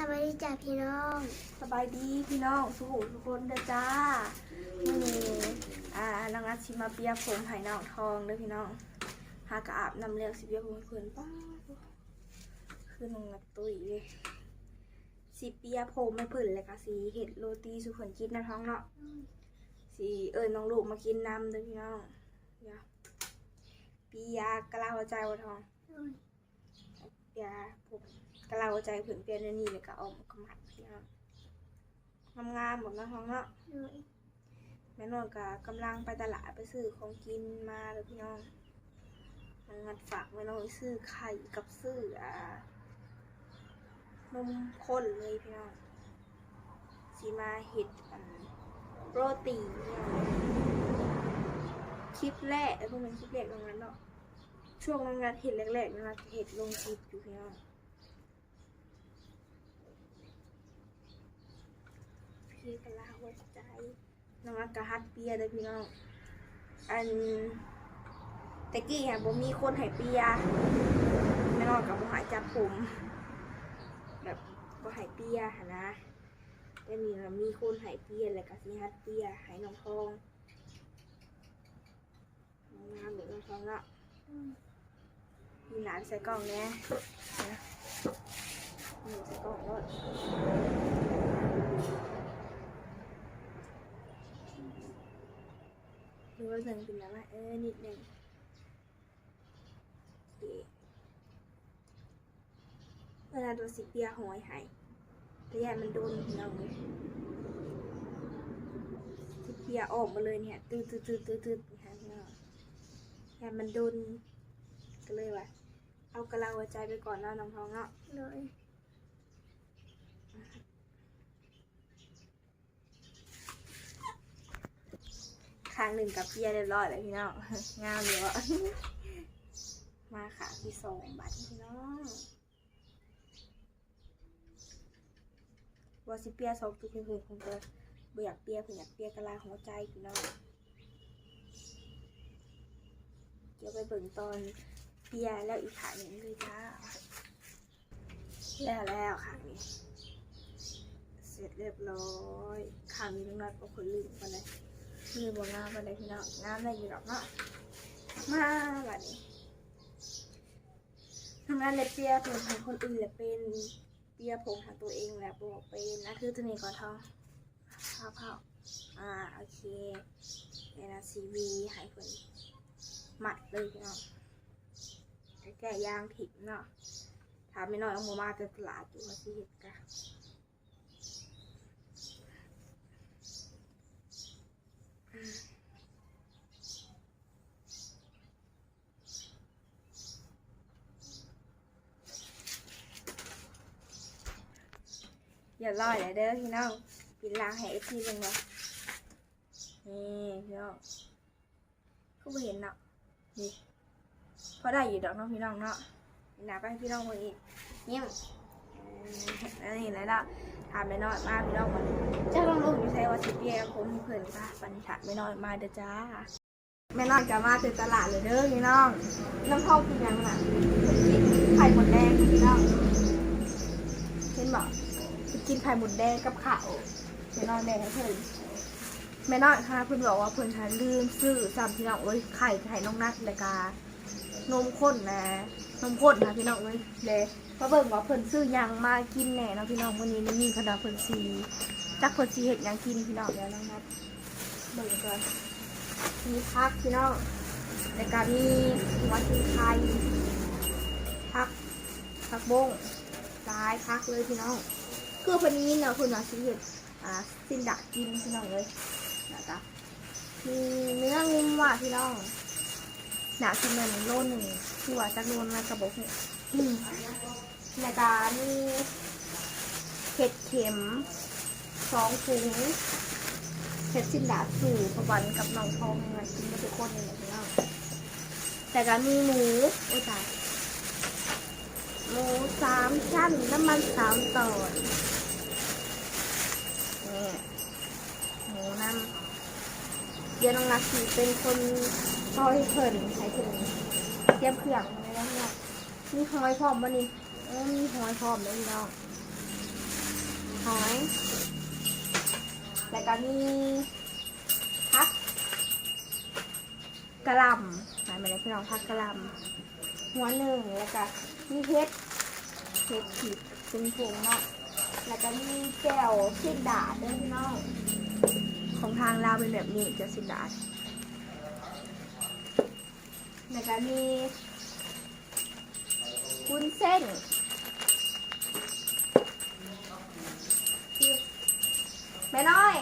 สวัสดีจ้าพี่น้อง สบายดีพี่น้องสุขุทุกคนเด้อจ้ามื่อนี้อ่าน้องอาชิมาเปียกผมไห้น้องทองเด้อพี่น้องหากะอาบน้ำเลี้ยงสิเปียกผมให้เพื่อนป้าดคือน้องนักตุ้ยเลยสีเปียผมไม่เพื่อนเลยค่ะสีเห็ดโรตีสุขนกินนะท้องเนาะสีเอิญน้องลูกมากินน้ำเด้อพี่น้องเดี๋ยวปียากะลาหัวใจวะทองปียาผม กะลาหัวใจเพื่อนเปียนนี่เลยก็เออมกมัดพี่น้องทำงานหมดนะท้องเนาะโดยแม่นวลกะกำลังไปตลาดไปซื้อของกินมาเลยพี่น้องมันงัดฝากแม่น้องไปซื้อไข่กับซื้ออ่านมข้นเลยพี่น้องสีมาเห็ดอันโรตีเนี่ยคลิปแรกไอ้พวกมันคลิปแรกตรงนั้นเนาะช่วงงานเห็ดแรกๆนะเห็ดลงคลิปอยู่พี่น้อง พี่กะลาหัวใจน้องอากาฮัดเปียเลยพี่น้อง อันตะกี้อะบ่มีคนให้เปียแม่นองกับบ่ใหายจับผมแบบบ่ใหายเปียหั้นะแต่นี่นะมีคนให้เปียแล้วก็สิฮัดเปียให้น้องทองน้องงามเหมือนน้องทองเนาะมีหลานใส่กล่องแน่นะนี่ใส่กล่องรถหรือ ว่าหนึ่งเป็นแล้วว่าเออนิดหนึ่งเวลาตัวสีเปียหอยหายแต่ยายมันโดนเราเลยสีเปียออกมาเลยเนี่ยตืดตืดตืดตืดตืดนะคะพี่น้องยายมันโดนก็เลยว่าเอากระลาหัวใจไปก่อนแล้วน้องทองเนาะโดย ครั้งหนึ่งกับเปียเรียบร้อยแล้วพี่น้องงามเลยวะมาค่ะที่สองบาทพี่น้องวาสิเปียสองตัวเพื่อนๆคงจะเบ่อยกเปียเพื่อนอยกเปียกะลาหัวใจพี่น้องเดี๋ยวไปเบิ่งตอนเปียแล้วอีกขาหนึ่งเลยจ้าแล้วแล้วค่ะนี่เสร็จเรียบร้อยข้างนี้ต้องนัดเอาคนลืมกันเลย มบอกงามกันเลยพี่น้องงามได้อยู่หรอกเนาะมาแบบนี้ทำงานเล็บเปียผมของคนอื่นและเป็นเปียผมของตัวเองแหละบอกเป็นนะคือตัวนี้ก่อนทองข้าวเผาอ่าโอเคเนี่นะซีวีหายคนหมัดเลยพี่น้องแก่ยางถิบเนาะถามไม่น้อยเอาหมูมาจะตลาดอยู่มาสิเห็ดกะ อย่าลอยเลยเด้อพี่น้องกินลางให้เอฟซีลงเนาะนี่พี่น้องก็ไม่เห็นเนาะนี่พอได้อยู่ดอกเนาะพี่น้องเนาะหนาไปพี่น้องคนอีกเยี่ยม ออนี่แหละเนาะถามไม่น้อยมากพี่น้องมันเจ้าลองลูกอยู่ใช้ว่าสิเยกับผมที่เพื่อนค่ะปันถามไม่น้อยมาเด้อจ้าแม่น้อยจะมาถึงตลาดเลยเด้อพี่น้องน้ำเข้ากินยังน่ะกินไข่หมดแดงพี่น้องเห็นบอกกินไข่หมดแดงกับข้าวแม่น้อยแดงเพื่อนแม่น้อยค่ะเพื่อนบอกว่าเพื่อนทานลืมซื้อสามพี่น้องเอ้ยไข่ไข่น้องนัดเลยกา นมข้นนะนมข้นนะพี่น้องเอ้ยเลยเพราะเบิ่งว่าเพิ่นซื้อหยังมากินแหน่เนาะพี่น้องวันนี้นี่มีขนาดเพิ่นซีจักเพิ่นซีเห็ดหยังกินพี่น้องแล้วน้องนัดเบิ่งก่อนมีพักพี่น้องแล้วก็มีหัวชีไทยพักพักบงหลายพักเลยพี่น้องคือเพิ่นนี้เนาะเพิ่นว่าสิเฮ็ดอ่าสินดะกินพี่น้องเลยนะคะมีเนื้องูว่ะพี่น้อง หนาคือมันโลนึงที่ว่าจักรวนแล้วกระบอกเนี่ยอืมในกามีเห็ดเข็มสองถุงเห็ดสินดาสู่ประวันกับน้องทองเงินกินมาทุกคนเลยพี่น้องแต่ก็มีหมูโอ้ยตายหมูสามชั้นน้ำมันสามตอนหมูน้ำ เดี๋ยวน้องรักสีเป็นคนซอยเพิ่นใช้เพิ่นเตรียมเครื่องไว้แล้วเนี่ยมีหอยพร้อมบ่นี่เออมีหอยพร้อมเลยพี่น้องหอยแล้วก็มีพักกระลำหมายมาเลยพี่น้องพักกระลำหัวหนึ่งแล้วก็มีเห็ดเห็ดผิดเป็นผงเนาะแล้วก็มีแก้วสิ้นดาดด้วยพี่น้อง ของทางลาวเป็นแบบนี้จะสิ้นดาดแล้วก็มีวุ้นเส้นแม่น้อย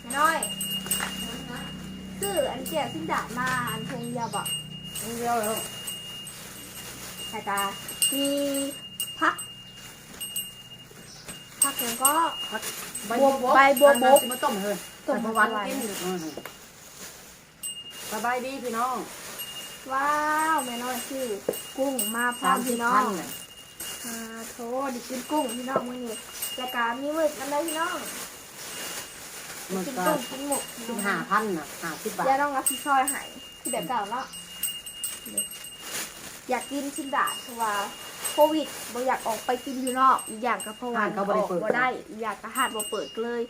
แม่น้อยซื้ออันเจียสิ้นดาดมาอันเพลงเดียวบอกเดียวแล้วแต่กามีพักพักแล้วก็ ใบบัวบกใบบัวบกมาต้มเลยต้มใส่มาหวานไว้กินสบายดีพี่น้องว้าวแม่น้อยซื้อกุ้งมาพร้อมพี่น้องเลยอ่าโถดิกินกุ้งพี่น้องมื้อนี้แล้วก็มีหมึกน้ำได้พี่น้องมันกินก็กุ้งกินหมกสิบห้าพันน่ะห้าสิบบาทอย่าต้องรับผิดชอบให้คือแบบเก่าเนาะอยากกินชิ้นดาดเพราะว่า โควิดบ่อยากออกไปกินอยู่นอกอีกอย่างก็เพราะว่าห้างเขาบ่ได้เปิด บ่ได้อีกอย่างก็หาดบ่เปิดเลย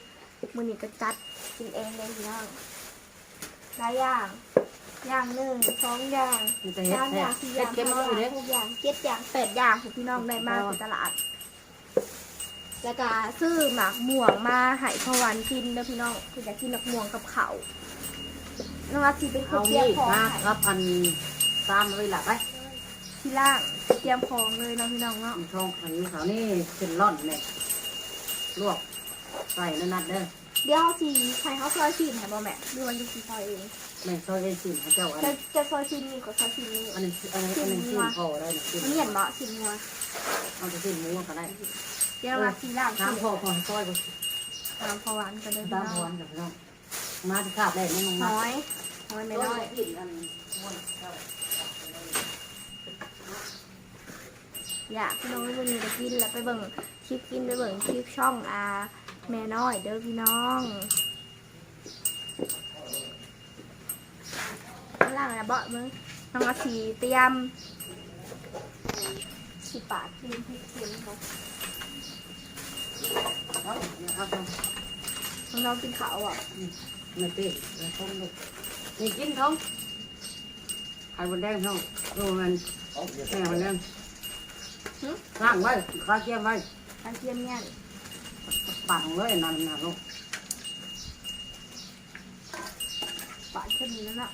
มื้อนี้ก็จัดกินเองเลยพี่น้องหลายอย่าง อย่างหนึ่งสองอย่างมีแต่เฮ็ดสามอแท้ย่างสี่อเฮ็ย่าดงเก็บมาห้าอยู่อเด้ย่างหกอย่างเจ็ดอย่างแปดอย่างของพี่น้องได้มาอ๋อที่ตลาด แล้วก็ซื้อหมากม่วงมาให้พอวันกินเด้อพี่น้องคืออยากกินหมากม่วงกับเขาวน้องอาทีเป็นคนเอาเตรีมียมดของมาให้ครับอันตามไว้หลับไป ที่ล่างเตรียมของเลยเน้องพี่น้องเนาะช่องอันนี้เขานี่เป็นร่อนเนี่ยลวกใส่นั่นนัดเด้อเดี๋ยวสีใครเขาซอยชิ้นให้บ่แม่หรือว่าจะสีซอยเองแม่ซอยเองสิให้เจ้าอันจะนี้จะซอยชิ้นนี้กับซอยชิ้นนี้อันนี้อันนี้อันนี้ชิ้นพอได้เนี่ยชิ้นมันเห็นบ่ชิ้นงัวเอาไปชิ้นหมูก็ได้เดี๋ยวมาสีล่างน้ำพอพอซอยก็ตามพอหวานกันเลยพี่ตามน้พอองกับพี่น้องมาที่ขาบได้ไม่ลงมาน้อยน้อยไม่น้อยกินอันม้วนเจ้า อยากพี่น้องวันนี้จะกินแล้วไปเบิ่งคลิปกินไปเบิ่งคลิปช่องอาแม่น้อยเด้อพี่น้องข้างล่างนะเบาะมึงน้องอาทีเตรียมสิปาดกินพริกเค็มเขาเอาเนี่ยเอาไปน้องๆกินข้าวอะไม่เป็นแล้วต้มลูกนี่กินท้องไข่บนแดงท้องดูมันแม่บนแดง ล้างไว้ข้าวเกี๊ยวไว้กระเทียมเนี่ยปั่นเลยนั่นนะลูกปาดขึ้นนั่นน่ะ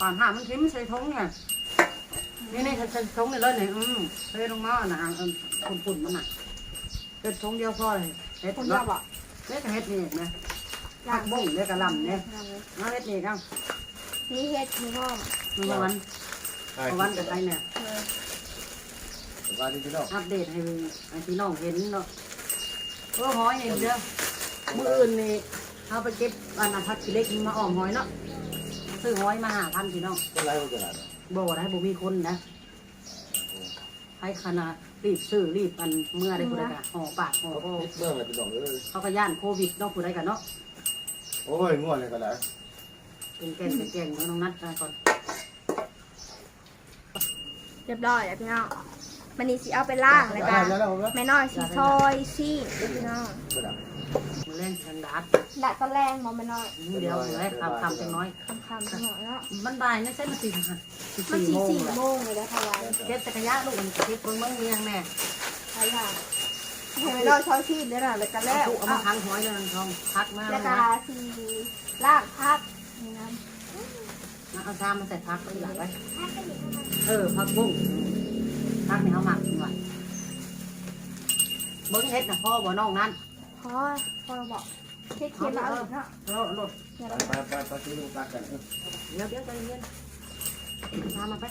ปั่นหามันทิ้มใส่ท้องเนี่ยนี่นี่ใส่ท้องนี่เลยเนี่ยอืมเทลงมาหนาปุ่นปุ่นๆมันน่ะเป็นท้องเดียวพอเลยเฮ็ดคนเนาะเดียวอะเฮ็ดเฮ็ดนี่นะผักบุ้งเด็กกระหลำเนี่ยเอาเฮ็ดนี่กันนี่เฮ็ดนี่พ่อม มันวันวันกับใครเนี่ยเออสบายดีพี่น้องอัปเดตให้ให้พี่น้องเห็นเนาะเออหอยอย่างเดียวมืออื่นนี่เอาไปเก็บอันนั้นพักขี้เล็กมาอ้อมหอยเนาะซื้อหอยมาหาพันพี่น้องเป็นไรวะขนาดบ่ได้บ่มีคนนะให้ขนาดรีบซื้อรีบอันเมื่อได้ผู้ใดกันห่อปากห่อคอเมื่อไงพี่น้องเอ้ยเขาก็ย่านโควิดเนาะผู้ใดกันเนาะโอ้ยง่วงเลยก็แล้วเป็นแกงเป็นแกงของน้องนัดกันก่อน เรียบร้อยแล้วพี่น้องมันนี่สิเอาไปล่างแล้วกันแล้วแล้วแล้วแม่น้อยสีซอยซีเด้อพี่น้องไม่ได้มือแรงทางดาดดัดตะแรงมองแม่น้อยมือเดียวเลยคำคำจังน้อยคำคำจังหน่อยเนาะมันบ่ายนะใช่มันสี่ค่ะมันสี่สี่โมงสี่แล้วโมงเลยนะพะวันเก็บจักรยานลูกมันเก็บเบิ่งเบิ่งเมียงแน่หลายอย่างให้แม่น้อยซอยซีเด้อน่ะแล้วก็แล้วเอามาพังหอยเลยทองพักมาแล้แล้ววก็นะสีล่างพักนี่นะเอาชามมาใส่พักไว้หลังไว้ เออพักบุ้งพักในเขาหมักหน่อยเบิ้งเฮ็ดนะพ่อบ่น้องนั้นพอพอเราบอกเค็ดเค็มแล้วเนาะรถรถเนี่ยไปเราไปไปไปซื้อลูกตากันเดี๋ยวเดี๋ยวใจเย็นชามมาไป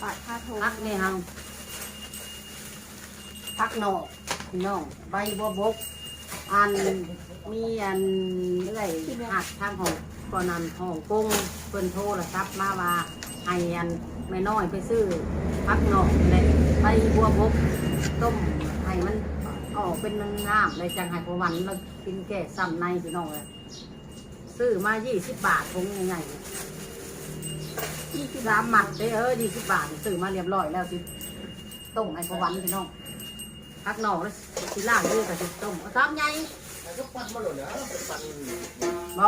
ปาดผ้าโถพักนี่ฮังพักนอกพี่น้องใบบัวบก อันมีอันเรื่อยหักทางของก่อนนั้นห้องกงเพิ่นโทรศัพท์มาว่า ให้อันแม่น้อยไปซื้อพักนอกเลยใบบัวบกต้มให้มันออกเป็นน้ำเลยจังให้พอวันเรากินแก่ซ้ำในพี่น้องเลยซื้อมายี่สิบบาททงใหญ่ๆยี่สิบสามหมัดเด้อเออยี่สิบบาทซื้อมาเรียบร้อยแล้วสิต้มให้พอวันพี่น้องพักหน่อแล้วสิล่างด้วยกับสิต้มเอาตามใหญ่แล้วก็ปั้นมาเลยนะเป็นปั้นบ่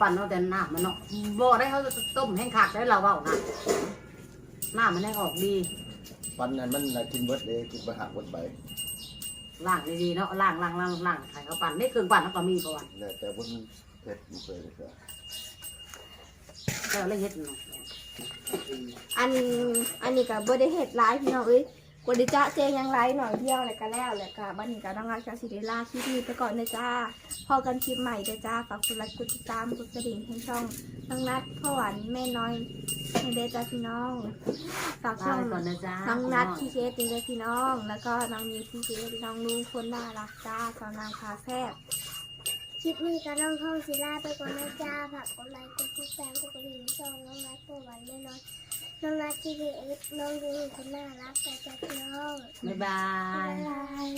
ปั่นเอาแต่น้ำมันเนาะบ่ได้เขาจะต้มแห้งขากได้เราเปล่านะน้ำมันได้ออกดี ปั้นนั้นมันน่ะกินเบิดเลยกินไปหักเบิดไปล่างดีๆเนาะล่างล่างล่างล่างให้เขาปั่นได้เครื่องปั่นเขาก็มีพอวันแต่แต่บนเผ็ดมันเคยเลยครับแล้วเลยเฮ็ดเนาะ อันอันนี้ก็บ่ได้เฮ็ดหลายพี่น้องเอ้ยก ว่าได้จ้าเจงยังไลฟ์หน่อยเดียวแล้วก็แล้วแล้วก็บัดนี้ก็น้องรักกับสิได้ลาคลิปนี้ไปก่อนนะจ้าพอกันคลิปใหม่เด้อจ้าฝากกดไลค์กดติดตามกดกระดิ่งให้ช่องน้องนัดพ่อหวานแม่น้อยให้เด้อจ้าพี่น้องฝากช่ลาองไปก่อนนะจ๊ะน้องนัดพี่เคสนี่เลยพี่น้อง แล้วก็น้องมีพี่เคสน้องลุงคนน่ารักจ้าสาวนางพาแซ่บคลิปนี้ก็ต้องท่องศิลาไปก่อนนะจ้าฝากกดไลค์กดติดตามกดกระดิ่งช่องน้องนัดตัววันแน่นอน น้องนัดที่ดีน้องดูคนน่ารักแต่จะพี่น้องบ๊ายบาบ๊ายยบาย